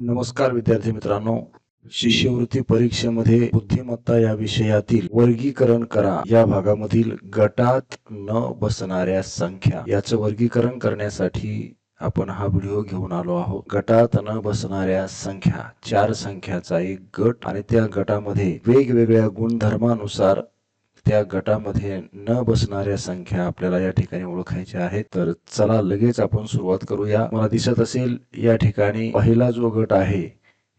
नमस्कार विद्यार्थी मित्रांनो. शिष्यवृत्ती परीक्षेमध्ये बुद्धिमत्ता या विषयातील वर्गीकरण करा. या भागामधील गटात न बसणाऱ्या संख्या याचं वर्गीकरण करण्यासाठी आपण हा व्हिडिओ घेऊन आलो आहोत. गटात न बसणाऱ्या संख्या चार संख्याचा एक गट आणि त्या गटामध्ये वेगवेगळ्या गुणधर्मानुसार त्या गटामध्ये न बसणाऱ्या संख्या आपल्याला या ठिकाणी ओळखायच्या आहेत तर चला लगेच आपण सुरुवात करूया. मला दिसत असेल या ठिकाणी पहिला जो गट आहे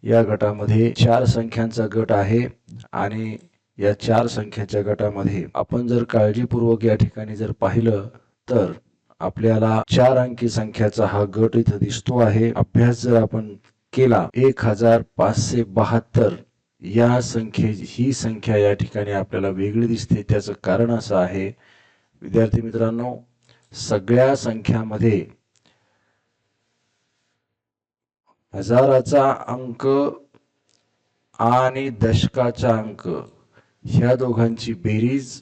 या गटामध्ये चार संख्यांचा गट आहे आणि या चार संख्याच्या गटामध्ये आपण जर काळजीपूर्वक या ठिकाणी जर पाहिलं तर आपल्याला चार अंकी संख्याचा हा गट इथं दिसतो आहे. अभ्यास जर आपण केला एक हजार पाचशे बहात्तर या संख्ये ही संख्या या ठिकाणी आपल्याला वेगळी दिसते. त्याचं कारण असं आहे विद्यार्थी मित्रांनो सगळ्या संख्यामध्ये हजाराचा अंक आणि दशकाचा अंक ह्या दोघांची बेरीज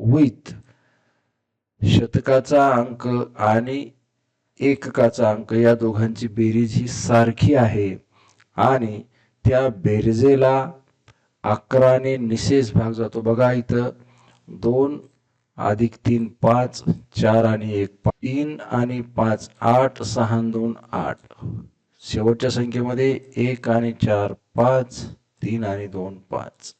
विथ शतकाचा अंक आणि एककाचा अंक या दोघांची बेरीज ही सारखी आहे. आणि त्या बेरजेला अकराने निशेष भाग जातो. बघा इथं दोन अधिक तीन पाच चार आणि एक तीन आणि पाच आठ सहा दोन आठ. शेवटच्या संख्येमध्ये एक आणि चार पाच तीन आणि दोन पाच.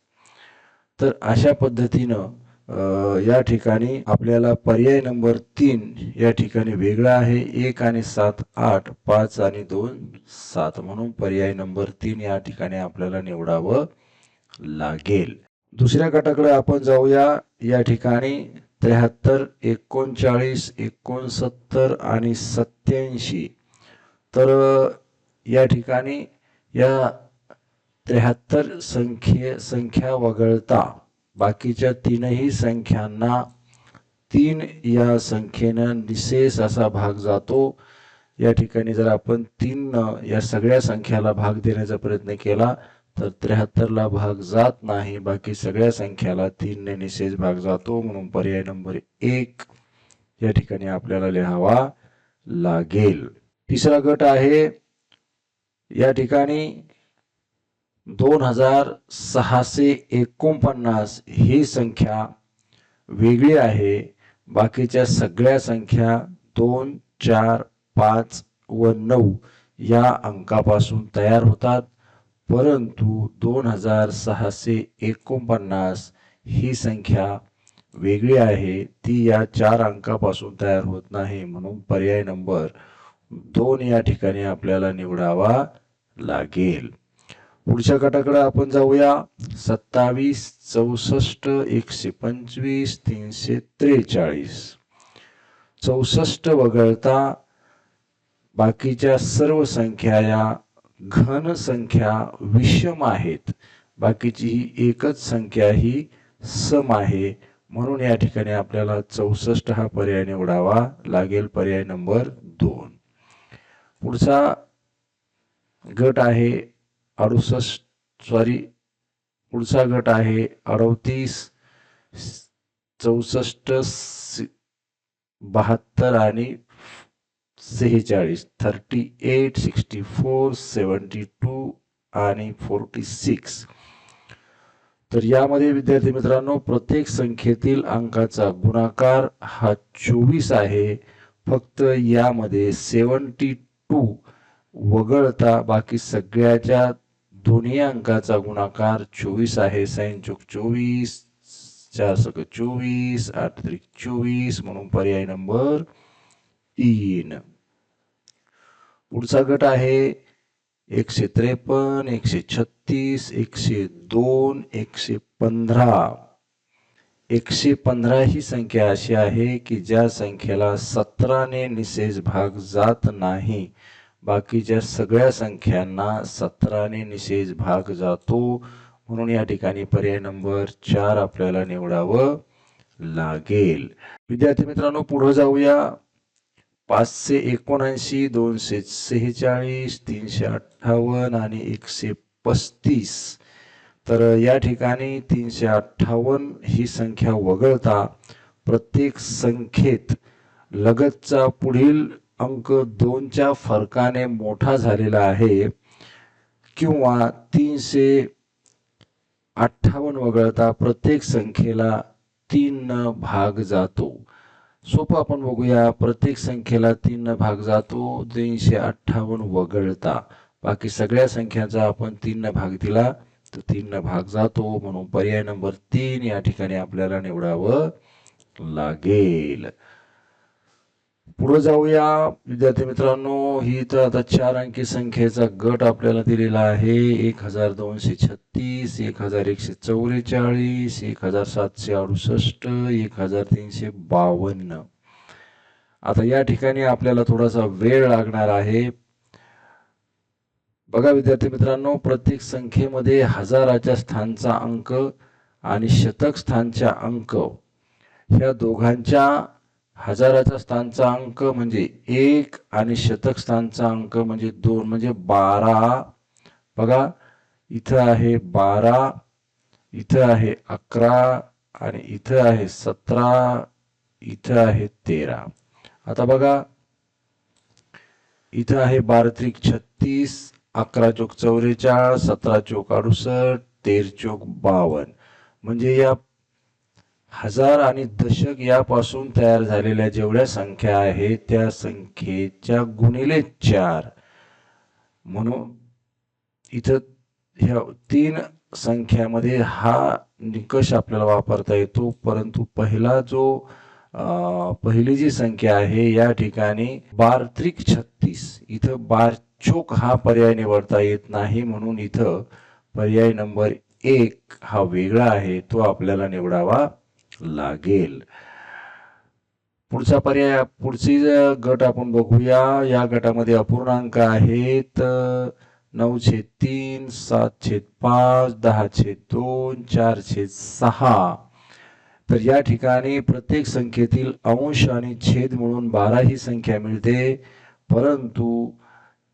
तर अशा पद्धतीनं या ठिकाणी आपल्याला पर्याय नंबर तीन या ठिकाणी वेगळा आहे. एक आणि सात आठ पाच आणि दोन सात म्हणून पर्याय नंबर तीन या ठिकाणी आपल्याला निवडावं लागेल. दुसऱ्या गटाकडे आपण जाऊया. या ठिकाणी त्र्याहत्तर एकोणचाळीस एकोणसत्तर आणि सत्याऐंशी तर या ठिकाणी या त्र्याहत्तर संख्ये संख्या वगळता बाकीच्या तीनही संख्यांना तीन या संख्येनं निशेष असा भाग जातो. या ठिकाणी जर आपण तीन या सगळ्या संख्याला भाग देण्याचा प्रयत्न केला तर त्र्याहत्तरला भाग जात नाही. बाकी सगळ्या संख्याला तीनने निशेष भाग जातो. म्हणून पर्याय नंबर एक या ठिकाणी आपल्याला लिहावा लागेल. तिसरा गट आहे. या ठिकाणी दोन हजार सहाशे एकोणपन्नास ही संख्या वेगळी आहे. बाकीच्या सगळ्या संख्या दोन चार पाच व नऊ या अंकापासून तयार होतात. परंतु दोन हजार सहाशे एकोणपन्नास ही संख्या वेगळी आहे. ती या चार अंकापासून तयार होत नाही म्हणून पर्याय नंबर दोन या ठिकाणी आपल्याला निवडावा लागेल. पुढच्या गटाकडे आपण जाऊया. सत्तावीस चौसष्ट एकशे पंचवीस तीनशे त्रेचाळीस. चौसष्ट वगळता बाकीच्या सर्व संख्या या घन संख्या विषम आहेत. बाकीची ही एकच संख्या ही सम आहे. म्हणून या ठिकाणी आपल्याला चौसष्ट हा पर्याय निवडावा लागेल. पर्याय नंबर दोन. पुढचा गट आहे अडुसष्ट सॉरी पुढचा गट आहे. अडतीस चौसष्ट बहात्तर आणि सेहेचाळीस. Thirty eight sixty four seventy two आणि फोर्टी सिक्स. तर यामध्ये विद्यार्थी मित्रांनो प्रत्येक संख्येतील अंकाचा गुणाकार हा चोवीस आहे. फक्त यामध्ये सेवन्टी टू वगळता बाकी सगळ्याच्या दोन्ही अंकाचा गुणाकार चोवीस आहे. सैन चोक चोवीस चार सक चोवीस आठ त्रिक चोवीस म्हणून पर्याय नंबर तीन. पुढचा गट आहे एकशे त्रेपन्न एकशे छत्तीस एकशे दोन एकशे पंधरा. एकशे पंधरा ही संख्या अशी आहे की ज्या संख्येला सतराने निशेष भाग जात नाही. बाकीच्या सगळ्या संख्यांना सतराने निशेष भाग जातो. म्हणून या ठिकाणी पर्याय नंबर चार आपल्याला निवडावं लागेल. विद्यार्थी मित्रांनो पुढे जाऊया. पाचशे एकोणऐंशी दोनशे सेहेचाळीस तीनशे अठ्ठावन्न आणि एकशे पस्तीस. तर या ठिकाणी तीनशे अठ्ठावन्न ही संख्या वगळता प्रत्येक संख्येत लगतचा पुढील अंक दोनच्या फरकाने मोठा झालेला आहे. किंवा तीनशे अठ्ठावन्न वगळता प्रत्येक संख्येला तीन भाग जातो. सोपं आपण बघूया प्रत्येक संख्येला तीन भाग जातो तीनशे अठ्ठावन्न वगळता. बाकी सगळ्या संख्यांचा आपण तीन भाग दिला तर तीन भाग जातो. म्हणून पर्याय नंबर तीन या ठिकाणी आपल्याला निवडावं लागेल. पुढे जाऊया. विद्यार्थी मित्रांनो ही तर आता चार अंकी संख्येचा गट आपल्याला दिलेला आहे. एक हजार दोनशे छत्तीस एक हजार एकशे चौवेचाळीस एक हजार सातशे अडुसष्ट एक हजार तीनशे बावन्न. आता या ठिकाणी आपल्याला थोडासा वेळ लागणार आहे. बघा विद्यार्थी मित्रांनो प्रत्येक संख्येमध्ये हजाराच्या स्थानचा अंक आणि शतक स्थानच्या अंक ह्या दोघांच्या हजाराचा स्थानचा अंक म्हणजे एक आणि शतक स्थानचा अंक म्हणजे दोन म्हणजे बारा. बघा इथं आहे बारा इथं आहे अकरा आणि इथं आहे सतरा इथं आहे तेरा. आता बघा इथं आहे बारा त्रिक छत्तीस अकरा चोक चौवेचाळीस सतरा चोक अडुसष्ट तेर चोक बावन्न म्हणजे या हजार आणि दशक यापासून तयार झालेल्या जेवढ्या संख्या आहेत त्या संख्येच्या गुणिले चार. म्हणून इथं ह्या तीन संख्यामध्ये हा निकष आपल्याला वापरता येतो. परंतु पहिला जो पहिली जी संख्या आहे या ठिकाणी बार त्रिक छत्तीस. इथं बार चोक हा पर्याय निवडता येत नाही म्हणून इथं पर्याय नंबर एक हा वेगळा आहे तो आपल्याला निवडावा लागेल. पुढचा पर्याय पुढची गट आपण बघूया. या गटामध्ये अपूर्णांक आहेत नऊ छेद तीन सात छेद पाच दहा छेद दोन चार छेद सहा. तर या ठिकाणी प्रत्येक संख्येतील अंश आणि छेद मिळून बारा ही संख्या मिळते परंतु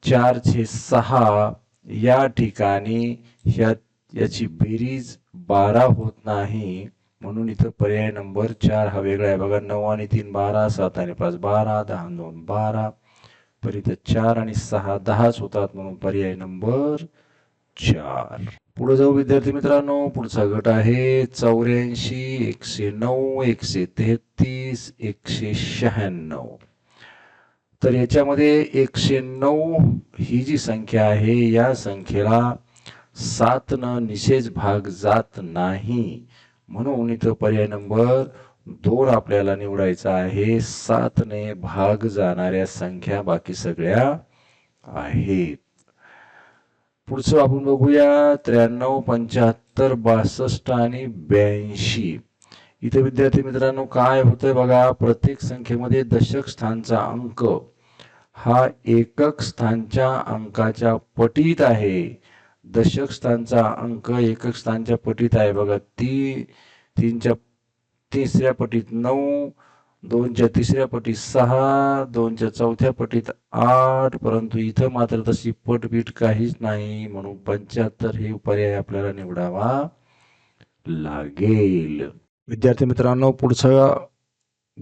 चार छेद सहा या ठिकाणी ह्या याची बेरीज बारा होत नाही. म्हणून इथं पर्याय नंबर चार हा वेगळा आहे. बघा नऊ आणि तीन बारा सात आणि पाच बारा दहा दोन बारा. पर इथं चार आणि सहा दहाच होतात म्हणून पर्याय नंबर चार. पुढे जाऊ विद्यार्थी मित्रांनो. पुढचा गट आहे चौऱ्याऐंशी एकशे नऊ एकशे तेहतीस एकशे शहाण्णव. तर याच्यामध्ये एकशे नऊ ही जी संख्या आहे या संख्येला सात न निषेध भाग जात नाही. म्हणून इथं पर्याय नंबर दोन आपल्याला निवडायचा आहे. सातने भाग जाणाऱ्या संख्या बाकी सगळ्या आहेत. पुढचं आपण बघूया. त्र्याण्णव पंच्याहत्तर बासष्ट आणि ब्याऐंशी. इथे विद्यार्थी मित्रांनो काय होतंय बघा? प्रत्येक संख्येमध्ये दशक स्थानचा अंक हा एकक स्थानच्या अंकाच्या पटीत आहे. दशक स्थानचा अंक एकक स्थानच्या पटीत आहे बघा. ती तीनच्या तिसऱ्या पटीत नऊ दोनच्या तिसऱ्या पटीत सहा दोनच्या चौथ्या पटीत आठ परंतु इथं मात्र तशी पटपीठ काहीच नाही म्हणून पंच्याहत्तर हे पर्याय आपल्याला निवडावा लागेल. विद्यार्थी मित्रांनो पुढचा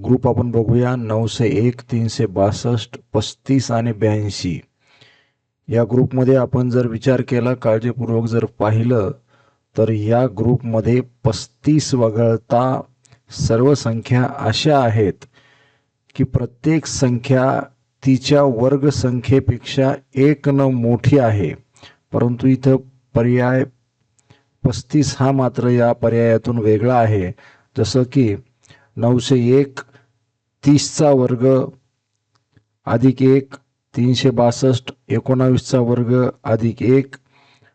ग्रुप आपण बघूया. नऊशे एक तीनशे बासष्ट पस्तीस आणि ब्याऐंशी. या ग्रुपमध्ये आपण जर विचार केला काळजीपूर्वक जर पाहिलं तर या ग्रुपमध्ये पस्तीस वगळता सर्व संख्या अशा आहेत की प्रत्येक संख्या तिच्या वर्ग संख्येपेक्षा एक न मोठी आहे. परंतु इथं पर्याय पस्तीस हा मात्र या पर्यायातून वेगळा आहे. जसं की नऊशे एक तीसचा वर्ग अधिक एक तीनशे बासष्ट एकोणावीसचा वर्ग अधिक एक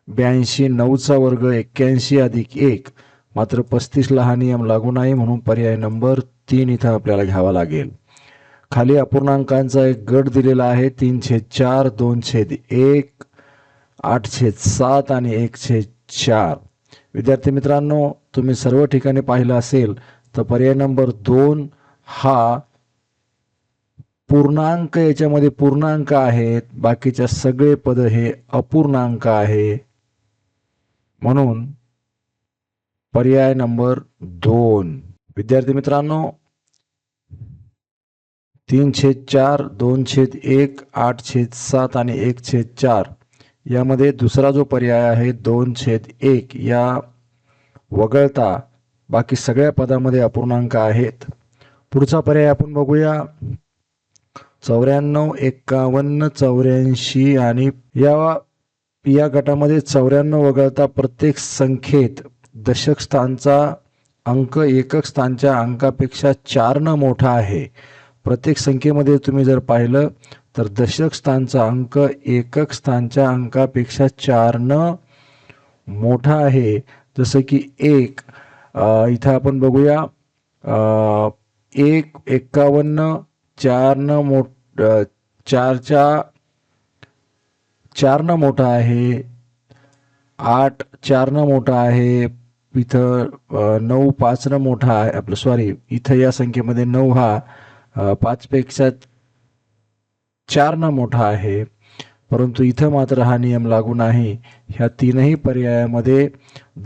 ब्याऐंशी नऊचा वर्ग एक्क्याऐंशी अधिक एक. मात्र पस्तीसला हा नियम लागू नाही म्हणून पर्याय नंबर तीन इथं आपल्याला घ्यावा लागेल. खाली अपूर्णांकांचा एक गट दिलेला आहे तीन छेद चार दोन छेद एक आठ छेद सात आणि एक छेद चार. विद्यार्थी मित्रांनो तुम्ही सर्व ठिकाणी पाहिलं असेल तर पर्याय नंबर दोन हा पूर्णांक याच्यामध्ये पूर्णांक आहेत. बाकीच्या सगळे पद हे अपूर्णांक आहे. म्हणून पर्याय नंबर दोन. विद्यार्थी मित्रांनो तीन छेद चार दोन छेद एक आठ छेद सात आणि एक छेद चार यामध्ये दुसरा जो पर्याय आहे दोन छेद एक या वगळता बाकी सगळ्या पदामध्ये अपूर्णांक आहेत. पुढचा पर्याय आपण बघूया. चौऱ्याण्णव एक्कावन्न चौऱ्याऐंशी आणि या या गटामध्ये चौऱ्याण्णव वगळता प्रत्येक संख्येत दशक स्थानचा अंक एकक स्थानच्या अंकापेक्षा चारनं मोठा आहे. प्रत्येक संख्येमध्ये तुम्ही जर पाहिलं तर दशक स्थानचा अंक एकक स्थानच्या अंकापेक्षा चारनं मोठा आहे. जसं की एक इथं आपण बघूया एक एक्कावन्न चारनं मोठ चारच्या चारनं मोठा आहे आठ चारनं मोठा आहे इथं नऊ पाचनं मोठा आहे आपलं सॉरी इथं या संख्येमध्ये नऊ हा पाचपेक्षा चारनं मोठा आहे परंतु इथं मात्र हा नियम लागू नाही. ह्या तीनही पर्यायामध्ये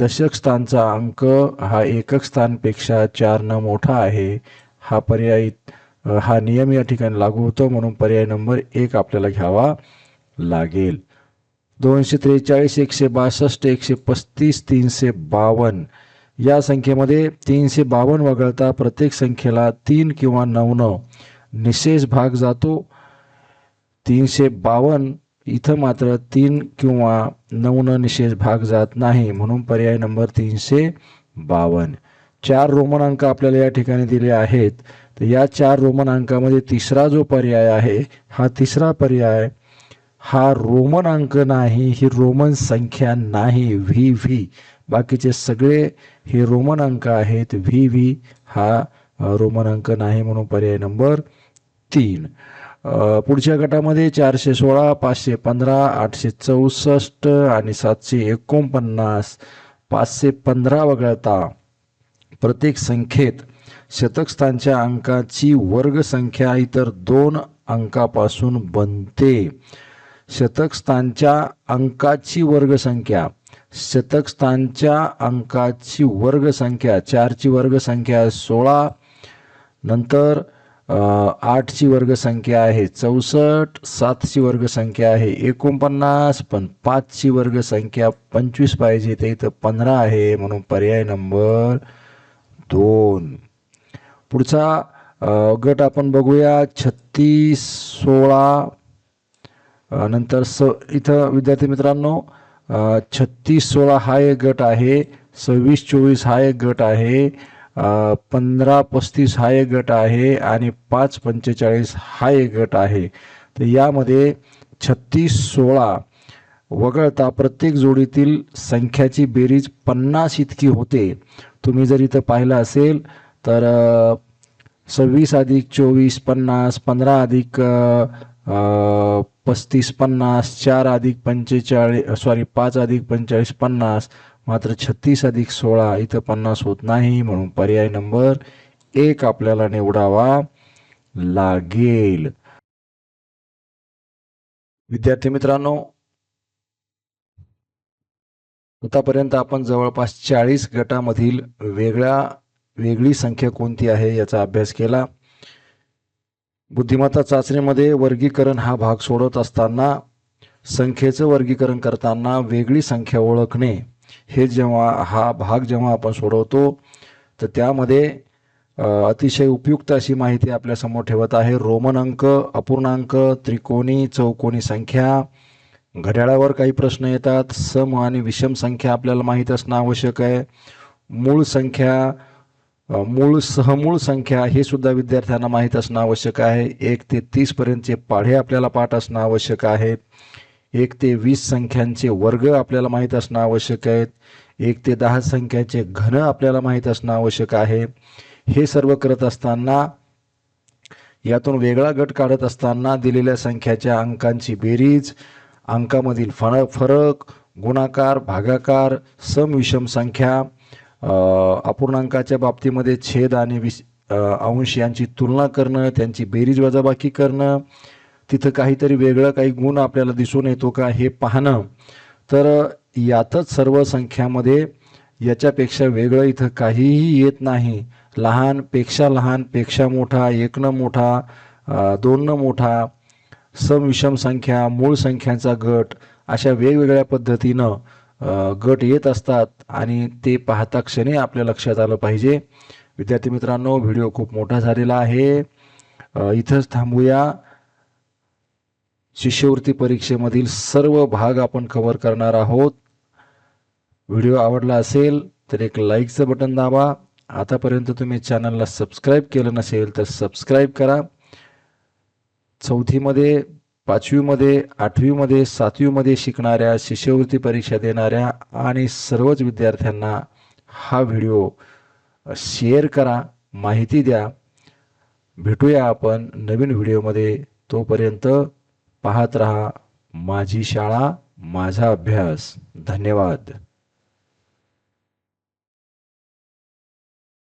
दशक स्थानचा अंक हा एकक स्थानपेक्षा चारनं मोठा आहे. हा पर्याय हा नियम या ठिकाणी लागू होतो. म्हणून पर्याय नंबर एक आपल्याला घ्यावा लागेल. दोनशे त्रेचाळीस एकशे बासष्ट एकशे पस्तीस तीनशे बावन्न. या संख्येमध्ये तीनशे बावन्न वगळता प्रत्येक संख्येला तीन किंवा नऊ निशेष भाग जातो. तीनशे बावन्न इथं मात्र तीन किंवा नवनं निशेष भाग जात नाही. म्हणून पर्याय नंबर तीनशे बावन्न. चार रोमन अंक आपल्याला या ठिकाणी दिले आहेत. तर या चार रोमन अंकामध्ये तिसरा जो पर्याय आहे हा तिसरा पर्याय हा रोमन अंक नाही ही रोमन संख्या नाही व्ही व्ही बाकीचे सगळे हे रोमन अंक आहेत व्ही व्ही हा रोमन अंक नाही म्हणून पर्याय नंबर तीन. पुढच्या गटामध्ये चारशे सोळा पाचशे पंधरा आठशे चौसष्ट आणि सातशे एकोणपन्नास पाचशे पंधरा वगळता प्रत्येक संख्येत शतकस्थानच्या अंकाची वर्गसंख्या इतर दोन अंकापासून बनते. शतकस्थानच्या अंकाची वर्गसंख्या. शतकस्थानच्या अंकाची वर्गसंख्या चारची वर्गसंख्या सोळा नंतर आठची वर्गसंख्या आहे चौसष्ट सातची वर्गसंख्या आहे एकोणपन्नास पण पाचची वर्गसंख्या पंचवीस पाहिजे ते इथं पंधरा आहे म्हणून पर्याय नंबर दोन. पुढचा गट आपण बघूया. छत्तीस सोळा नंतर स इथं विद्यार्थी मित्रांनो छत्तीस सोळा हा एक गट आहे. सव्वीस चोवीस हा एक गट आहे. पंधरा पस्तीस हा एक गट आहे. आणि पाच पंचेचाळीस हा एक गट आहे. तर यामध्ये छत्तीस सोळा वगळता प्रत्येक जोडीतील संख्याची बेरीज पन्नास इतकी होते. तुम्ही जर इथं पाहिलं असेल तर सव्वीस अधिक चोवीस पन्नास पंधरा अधिक पस्तीस पन्नास चार अधिक पंचेचाळीस सॉरी पाच अधिक पंचेचाळीस पन्नास मात्र छत्तीस अधिक सोळा इथं पन्नास होत नाही म्हणून पर्याय नंबर एक आपल्याला निवडावा लागेल. विद्यार्थी मित्रांनो आतापर्यंत आपण जवळपास चाळीस गटामधील वेगळ्या वेगळी संख्या कोणती आहे याचा अभ्यास केला. बुद्धिमत्ता चाचणीमध्ये वर्गीकरण हा भाग सोडत असताना संख्येचं वर्गीकरण करताना वेगळी संख्या ओळखणे हे जेव्हा हा भाग जेव्हा आपण सोडवतो तर त्यामध्ये अतिशय उपयुक्त अशी माहिती आपल्यासमोर ठेवत आहे. रोमन अंक अपूर्णांक त्रिकोणी चौकोनी संख्या घड्याळावर काही प्रश्न येतात. सम आणि विषम संख्या आपल्याला माहीत असणं आवश्यक आहे. मूळ संख्या मूळ सहमूळ संख्या हे सुद्धा विद्यार्थ्यांना माहीत असणं आवश्यक आहे. एक ते तीस पर्यंतचे पाढे आपल्याला पाठ असणं आवश्यक आहे. एक ते वीस संख्यांचे वर्ग आपल्याला माहीत असणं आवश्यक आहेत एक ते दहा संख्याचे घन आपल्याला माहीत असणं आवश्यक आहे. हे सर्व करत असताना यातून वेगळा गट काढत असताना दिलेल्या संख्याच्या अंकांची बेरीज अंकामधील फण फरक गुणाकार भागाकार सम विषम संख्या अपूर्णांकाच्या बाबतीमध्ये छेद आणि विश अंश यांची तुलना करणं त्यांची बेरीज वजाबाकी करणं तिथं काहीतरी वेगळं काही गुण आपल्याला दिसून येतो का हे पाहणं. तर यातच सर्व संख्यामध्ये याच्यापेक्षा वेगळं इथं काहीही येत नाही. लहानपेक्षा लहानपेक्षा मोठा एकनं मोठा दोननं मोठा सम विषम संख्या मूळ संख्यांचा गट अशा वेगवेगळ्या पद्धतीनं गट येत असतात आणि ते पाहता क्षणी आपल्या लक्षात आलं पाहिजे. विद्यार्थी मित्रांनो व्हिडिओ खूप मोठा झालेला आहे. इथंच थांबूया. शिष्यवृत्ती परीक्षेमधील सर्व भाग आपण कव्हर करणार आहोत. व्हिडिओ आवडला असेल तर एक लाईकचं बटन दाबा. आतापर्यंत तुम्ही चॅनलला सबस्क्राईब केलं नसेल तर सबस्क्राईब करा. चौथीमध्ये पाचवीमध्ये आठवीमध्ये सातवीमध्ये शिकणाऱ्या शिष्यवृत्ती परीक्षा देणाऱ्या आणि सर्वच विद्यार्थ्यांना हा व्हिडिओ शेअर करा माहिती द्या. भेटूया आपण नवीन व्हिडिओमध्ये. तोपर्यंत पाहत रहा माझी शाळा माझा अभ्यास. धन्यवाद.